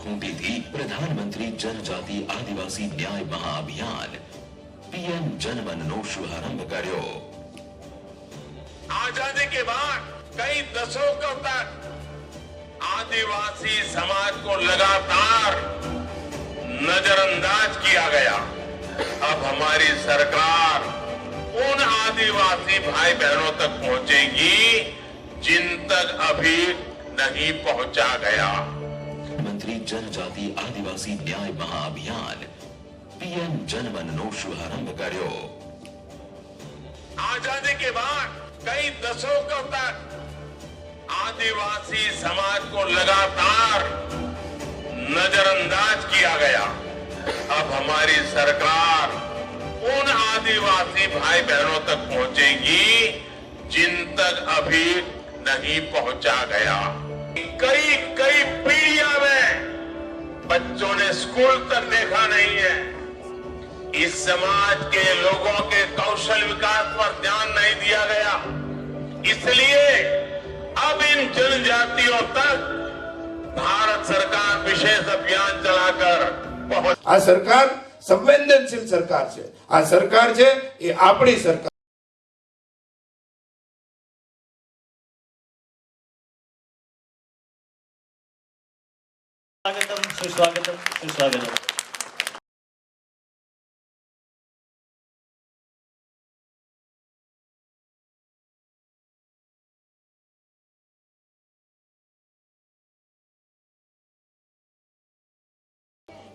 खूंटी थी प्रधानमंत्री जनजाति आदिवासी न्याय महाअभियान। पीएम जनमननो शुभारंभ करो आज़ादी के बाद कई दशकों तक आदिवासी समाज को लगातार नजरअंदाज किया गया। अब हमारी सरकार उन आदिवासी भाई बहनों तक पहुंचेगी जिन तक अभी नहीं पहुँचा गया। जनजाति आदिवासी न्याय महाअभियान। पीएम जनमन नो शुभारंभ करो आज़ादी के बाद कई दशकों तक आदिवासी समाज को लगातार नजरअंदाज किया गया। अब हमारी सरकार उन आदिवासी भाई बहनों तक पहुंचेगी, जिन तक अभी नहीं पहुँचा गया। कई कई पी बच्चों ने स्कूल तक देखा नहीं है इस समाज के लोगों के कौशल विकास पर ध्यान नहीं दिया गया इसलिए अब इन जनजातियों तक भारत सरकार विशेष अभियान चलाकर पहुंच આ સરકાર સંવેદનશીલ સરકાર છે આ સરકાર છે એ આપણી સરકાર શું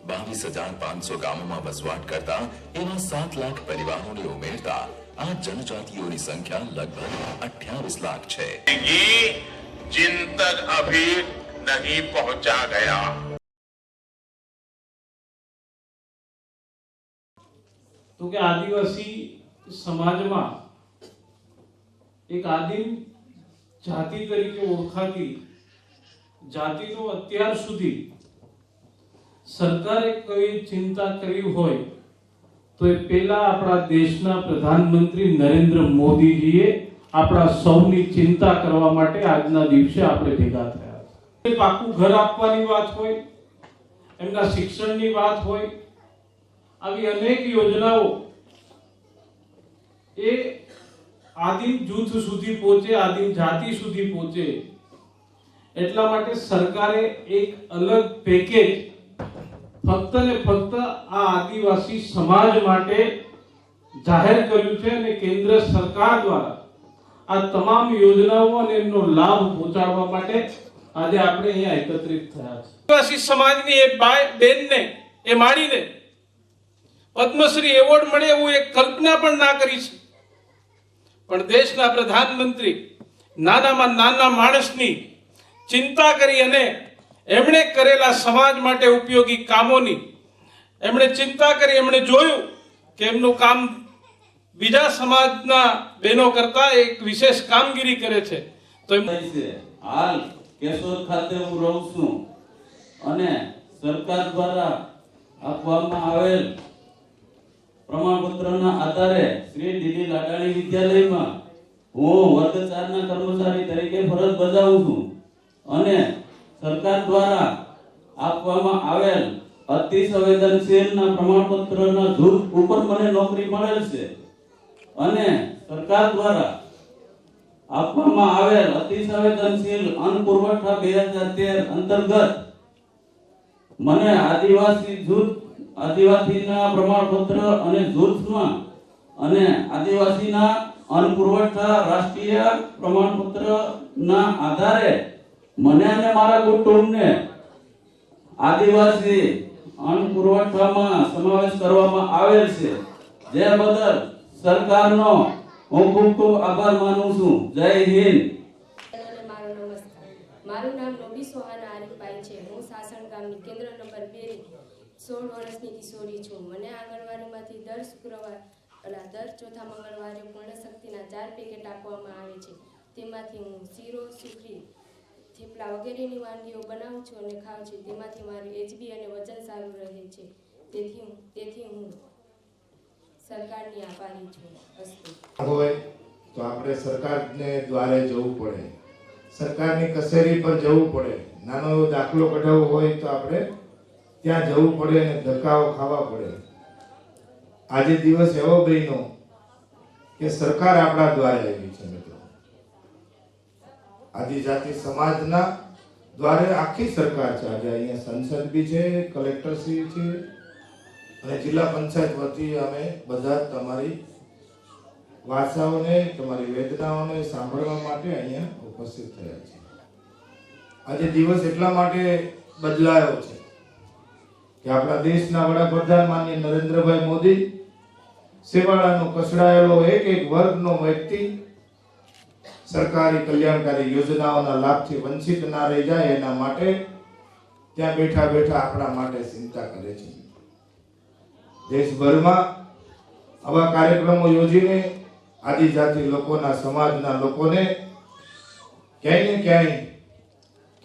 બાવીસ હજાર પાંચસો ગામોમાં વસવાટ કરતા એવા સાત લાખ પરિવારોને ઉમેરતા આ જનજાતિઓની સંખ્યા લગભગ અઠ્યાવીસ લાખ છે જિન તક અભી નહીં પહોંચા ગયા તો કે આદિવાસી સમાજમાં એક આદિમ જાતિ તરીકે ઓળખાતી જાતિનો અત્યાર સુધી સરકારે કોઈ ચિંતા કરી હોય તો એ પેલા આપણા દેશના પ્રધાનમંત્રી નરેન્દ્ર મોદીજીએ આપણા સૌની ચિંતા કરવા માટે આજના દિવસે આપણે ભેગા થયા. પાકું ઘર આપવાની વાત હોય, એમના શિક્ષણની વાત હોય આવી અનેક યોજનાઓ એ આદિમ જૂથ સુધી પહોંચે આદિમ જાતિ સુધી પહોંચે. એટલા માટે સરકારે એક અલગ પેકેજ ફક્ત ને ફક્ત આ આદિવાસી સમાજ માટે જાહેર કર્યું છે અને કેન્દ્ર સરકાર દ્વારા આ તમામ યોજનાઓ અને એમનો લાભ પહોંચાડવા માટે આજે આપણે અહીંયા એકત્રિત થયા છે આદિવાસી સમાજની એ બાય, બેનને, એ માણીને પદ્મશ્રી એવોર્ડ મળે એવું એક કલ્પના પણ ના કરી છે. પણ દેશના પ્રધાનમંત્રી નાનામાં નાના માણસની ચિંતા કરી અને એમણે કરેલા સમાજ માટે ઉપયોગી કામોની એમણે ચિંતા કરી, એમણે જોયું કે એમનું કામ બીજા સમાજના બહેનો કરતા એક વિશેષ કામગીરી કરે છે. તો હાલ કેશોદ ખાતે હું રહું છું અને સરકાર દ્વારા આપવામાં આવેલ પ્રમાણપત્રના આધારે શ્રી ડીડી લાડાણી વિદ્યાલયમાં હું વર્ગ ચારના કર્મચારી તરીકે ફરજ બજાવું છું અને સરકાર દ્વારા આપવામાં આવેલ અતિ સંવેદનશીલના પ્રમાણપત્રના જૂથ ઉપર મને નોકરી મળેલ છે. અને સરકાર દ્વારા આપવામાં આવેલ અતિ સંવેદનશીલ અન્ન પુરવઠા બે હજાર તેર અંતર્ગત મને આદિવાસી જૂથ આદિવાસીના પ્રમાણપત્ર અને જૂથમાં અને આદિવાસીના અન્ન પુરવઠા રાષ્ટ્રીય પ્રમાણપત્રના આધારે મને અને મારા કુટુંબને આદિવાસી અન્ન પુરવઠામાં સમાવેશ કરવામાં આવેલ છે. જે બદલ સરકારનો હું ખૂબ ખૂબ આભાર માનું છું. જય હિન્દ. મારો નામ નોબી સોહાના આરીફભાઈ છે. હું સાસણ ગામની કેન્દ્ર નંબર બે સોળ વર્ષની કિશોરી છું. મને આંગણવાડીમાંથી દર શુક્રવાર અને દર ચોથા મંગળવારે પૂર્ણ શક્તિના ચાર પેકેટ આપવામાં આવે છે. તેમાંથી હું શીરો સુખરી થેપલા વગેરેની વાનગીઓ બનાવું છું અને ખાઉં છું. તેમાંથી મારું એચબી અને વજન સારું રહે છે. તેથી હું તેથી હું સરકારની આભારી છું. હોય તો આપણે સરકારને દ્વારે જવું પડે. સરકારની કચેરી પર જવું પડે. નાનો એવો દાખલો કઢાવવો હોય તો આપણે ત્યાં જવું પડે અને ધક્કાઓ ખાવા પડે. આજે દિવસ એવો બન્યો કે સરકાર આપણા દ્વારે આવી છે મિત્રો. આદિજાતિ સમાજના દ્વારે આખી સરકાર છે. આજે અહીંયા સંસદ બી છે, કલેક્ટર શ્રી છે અને જિલ્લા પંચાયત વતી અમે બધા તમારી વાર્તાઓને તમારી વેદનાઓને સાંભળવા માટે અહીંયા ઉપસ્થિત થયા છે આજે દિવસ એટલા માટે બદલાયો છે કે આપણા દેશના વડાપ્રધાન માન્ય નરેન્દ્રભાઈ મોદી સેવાળાનો કસડાયેલો એક એક વર્ગનો વ્યક્તિ સરકારી કલ્યાણકારી યોજનાઓના લાભથી વંચિત ના રહી જાય એના માટે ત્યાં બેઠા બેઠા આપણા માટે ચિંતા કરે છે. દેશભરમાં આવા કાર્યક્રમો યોજીને આદિજાતિ લોકોના સમાજના લોકોને ક્યાંય ને ક્યાંય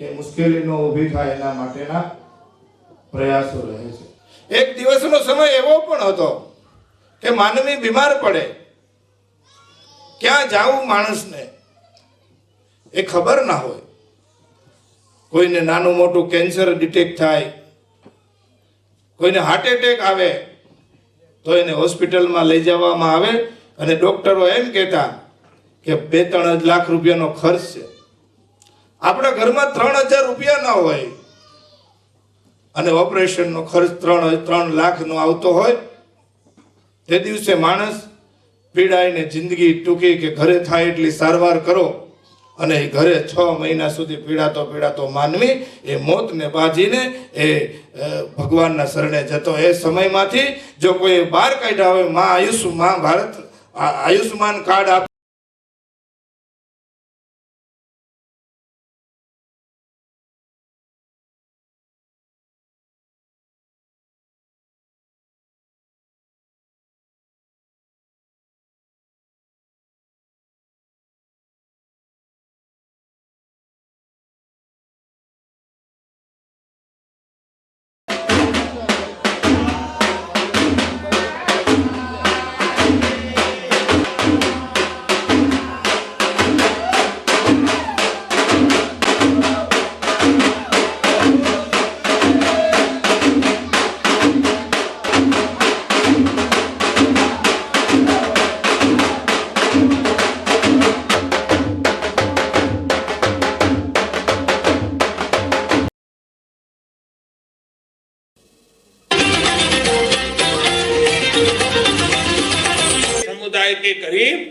કે મુશ્કેલી ન ઊભી થાય એના માટેના પ્રયાસો રહે છે. એક દિવસનો સમય એવો પણ હતો કે માનવી બીમાર પડે. ક્યાં જાવું માણસને? એ ખબર ના હોય. કોઈને નાનું મોટું કેન્સર ડિટેક્ટ થાય, કોઈને હાર્ટ એટેક આવે, તો એને હોસ્પિટલમાં લઈ જવામાં આવે અને ડોક્ટરો એમ કહેતા કે બે ત્રણ લાખ રૂપિયાનો ખર્ચ છે. આપણા ઘરમાં ત્રણ હજાર રૂપિયા ન હોય. અને ઓપરેશનનો ખર્ચ ત્રણ ત્રણ લાખનો આવતો હોય, તે દિવસે માણસ પીડાઈને જિંદગી ટૂંકી કે ઘરે થાય એટલી સારવાર કરો અને એ ઘરે છ મહિના સુધી પીડાતો પીડાતો માનવી એ મોતને બાજીને એ ભગવાનના શરણે જતો. એ સમયમાંથી જો કોઈ બહાર કાઢ્યા હોય, મા આયુષ મા ભારત, આ- આયુષ્માન કાર્ડ આપ के करीब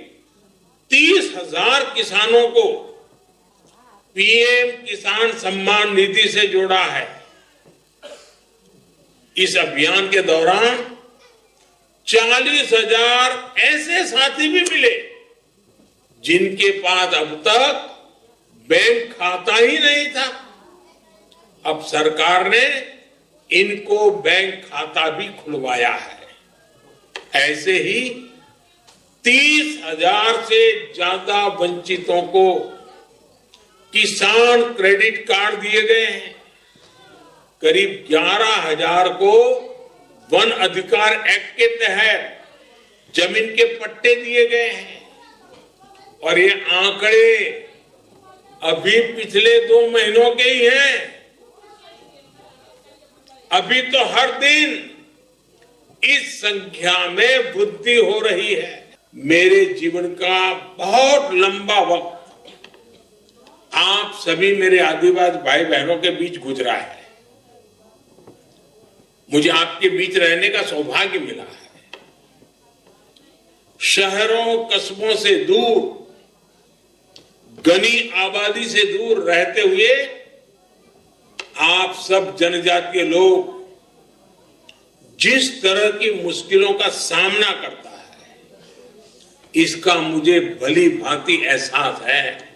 तीस हज़ार किसानों को पीएम किसान सम्मान निधि से जोड़ा है। इस अभियान के दौरान चालीस हज़ार ऐसे साथी भी मिले, जिनके पास अब तक बैंक खाता ही नहीं था। अब सरकार ने इनको बैंक खाता भी खुलवाया है। ऐसे ही तीस हज़ार से ज़्यादा वंचितों को किसान क्रेडिट कार्ड दिए गए हैं। करीब ग्यारह हज़ार को वन अधिकार एक्ट के तहत ज़मीन के पट्टे दिए गए हैं। और ये आंकड़े अभी पिछले दो महीनों के ही हैं। अभी तो हर दिन इस संख्या में वृद्धि हो रही है। मेरे जीवन का बहुत लंबा वक्त आप सभी मेरे आदिवासी भाई बहनों के बीच गुजरा है। मुझे आपके बीच रहने का सौभाग्य मिला है। शहरों, कस्बों से दूर घनी आबादी से दूर रहते हुए आप सब जनजातीय लोग जिस तरह की मुश्किलों का सामना करता इसका मुझे भली भांति एहसास है।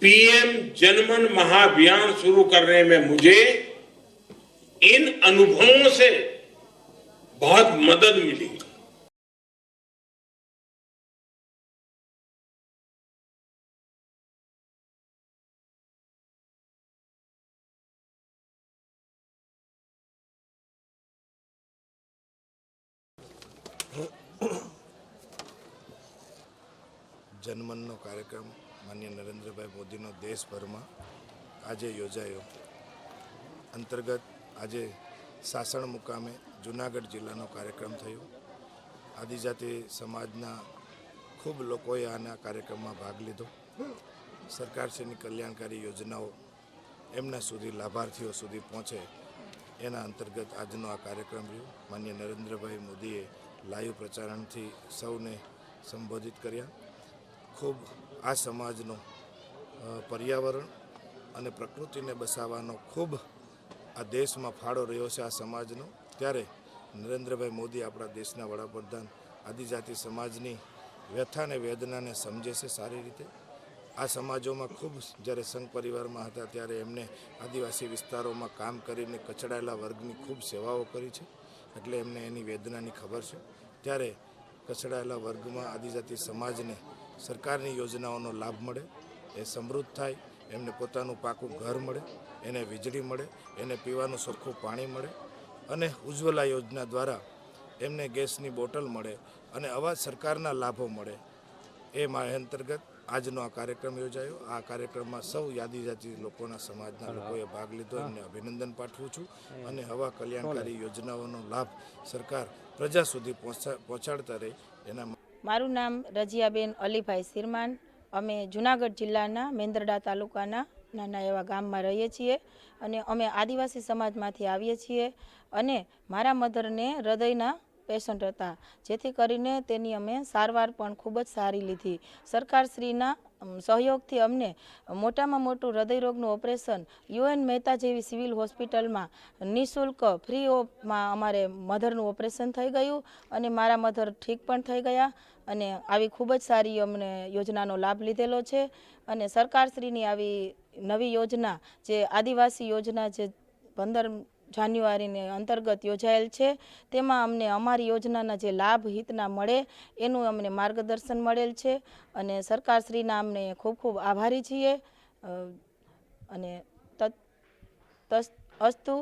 पीएम जनमन महाअभियान शुरू करने में मुझे इन अनुभवों से बहुत मदद मिली। જનમનનો કાર્યક્રમ માન્ય નરેન્દ્રભાઈ મોદીનો દેશભરમાં આજે યોજાયો. અંતર્ગત આજે સાસણ મુકામે જુનાગઢ જિલ્લાનો કાર્યક્રમ થયો. આદિજાતિ સમાજના ખૂબ લોકોએ આના કાર્યક્રમમાં ભાગ લીધો. સરકારશ્રીની કલ્યાણકારી યોજનાઓ એમના સુધી લાભાર્થીઓ સુધી પહોંચે એના અંતર્ગત આજનો આ કાર્યક્રમ રહ્યો. માન્ય નરેન્દ્રભાઈ મોદીએ લાઈવ પ્રચારણથી સૌને સંબોધિત કર્યા. ખૂબ આ સમાજનો પર્યાવરણ અને પ્રકૃતિને બસાવવાનો ખૂબ આ દેશમાં ફાળો રહ્યો છે આ સમાજનો. ત્યારે નરેન્દ્રભાઈ મોદી આપણા દેશના વડાપ્રધાન આદિજાતિ સમાજની વ્યથા અને વેદનાને સમજે છે સારી રીતે. આ સમાજોમાં ખૂબ જ્યારે સંઘ પરિવારમાં હતા ત્યારે એમને આદિવાસી વિસ્તારોમાં કામ કરીને કચડાયેલા વર્ગની ખૂબ સેવાઓ કરી છે. એટલે એમને એની વેદનાની ખબર છે. ત્યારે કચડાયેલા વર્ગમાં આદિજાતિ સમાજને સરકારની યોજનાઓનો લાભ મળે એ સમૃદ્ધ થાય એમને પોતાનું પાકું ઘર મળે એને વીજળી મળે એને પીવાનું સરખું પાણી મળે અને ઉજ્જવલા યોજના દ્વારા એમને ગેસની બોટલ મળે અને આવા સરકારના લાભો મળે. એ મારે અંતર્ગત આજનો આ કાર્યક્રમ યોજાયો. આ કાર્યક્રમમાં સૌ યાદીજાતિ લોકોના સમાજના લોકોએ ભાગ લીધો. એમને અભિનંદન પાઠવું છું અને હવા કલ્યાણકારી યોજનાઓનો લાભ સરકાર પ્રજા સુધી પહોંચાડતા રહે એના મારું નામ રજિયાબેન અલીભાઈ સિરમાન અમે જુનાગઢ જિલ્લાના મેંદરડા તાલુકાના નાના એવા ગામમાં રહીએ છીએ અને અમે આદિવાસી સમાજમાંથી આવીએ છીએ અને મારા મધરને હૃદયના પેશન્ટ હતા. જેથી કરીને તેની અમે સારવાર પણ ખૂબ જ સારી લીધી. સરકારશ્રીના સહયોગથી અમને મોટામાં મોટું હૃદયરોગનું ઓપરેશન યુએન મહેતા જેવી સિવિલ હોસ્પિટલમાં નિઃશુલ્ક, ફ્રી ઓફમાં અમારે મધરનું ઓપરેશન થઈ ગયું અને મારા મધર ઠીક પણ થઈ ગયા અને આવી ખૂબ જ સારી અમને યોજનાનો લાભ લીધેલો છે અને સરકારશ્રીની આવી નવી યોજના, જે આદિવાસી યોજના જે પંદર જાન્યુઆરીને અંતર્ગત યોજાયેલ છે. તેમાં અમને અમારી યોજનાના જે લાભ હિતના મળે એનું અમને માર્ગદર્શન મળેલ છે અને સરકારશ્રીના અમને ખૂબ ખૂબ આભારી છીએ. અને તત તસ અસ્તુ.